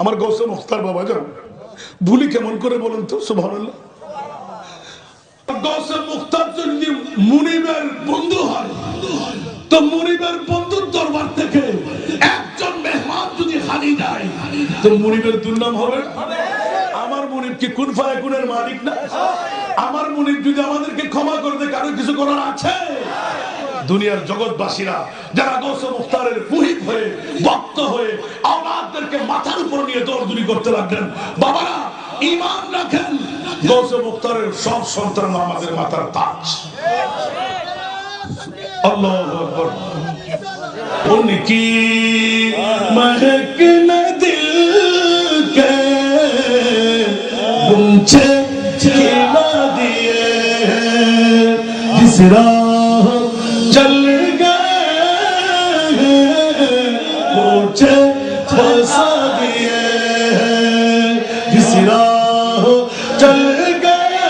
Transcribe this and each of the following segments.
আমার গৌসে মুখতার বাবা যান ভুলি কেমন করে বলুন তো মুখতার যদি মুনিবের বন্ধু হয়, তো মুনিবের বন্ধুর দরবার থেকে একজন মেহমান যদি যায় তো মুনিবের দুর্নাম হবে। আমার মুনিব কি কোন ফায়াকুনের মালিক না? আমার মুনিব যদি আমাদেরকে ক্ষমা করে দেয়, কারও কিছু করার আছে? দুনিয়ার জগৎবাসীরা, যারা গৌসে মুখতারের পুহিত হয়ে, ভক্ত হয়ে আমাদেরকে মাথার উপর নিয়ে দৌড়দুরি করতে লাগলেন। বাবারা ইমান রাখেন। গৌসে মুক্তারের সব সন্তান আমাদের মাথার তাজ। উনকি মহক দিল কে দিয়ে। জিস চল چل گیا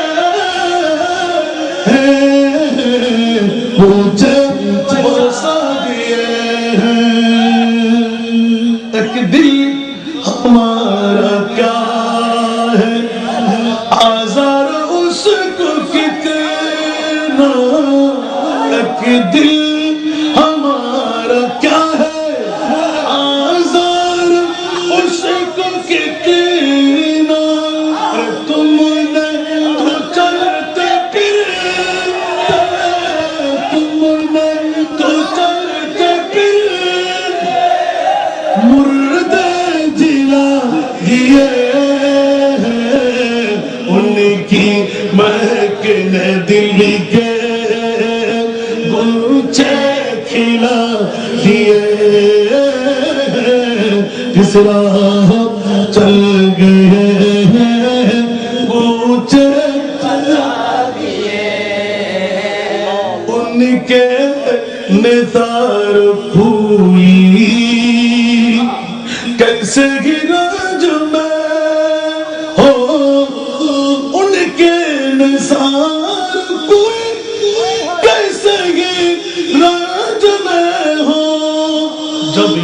ہے مجھے ایک دل ہمارا کیا ہے۔ آزار اس کو کتنا ایک دل دل کے گلچے کھلا دیے اس راہ چل گئے ہیں ان کے نثار پھوئی کیسے گرا جو میں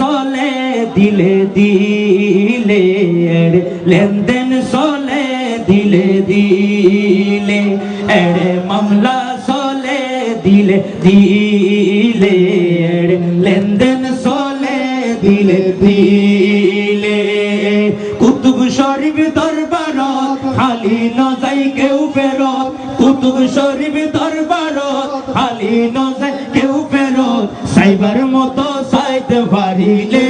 চলে, দিলে দিলে লেনদেন চলে, দিলে দিলে এরে মামলা চলে, দিলে দিলে লেনদেন চলে, দিলে দিলে কুতুব শরীফ দরবারত খালি নজাই কেউ ফেরত। কুতুব শরীফ দরবারত খালি নজাই সাইতে পারিলে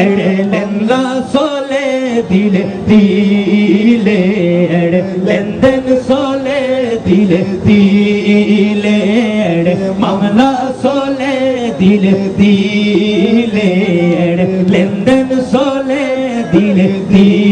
এড়ে লেন্দা চলে দিলে দিলে এড়ে লেনদেন চলে দিলে দিলে মামলা চলে দিলে দিলে লেনদেন চলে দিলে দিলে।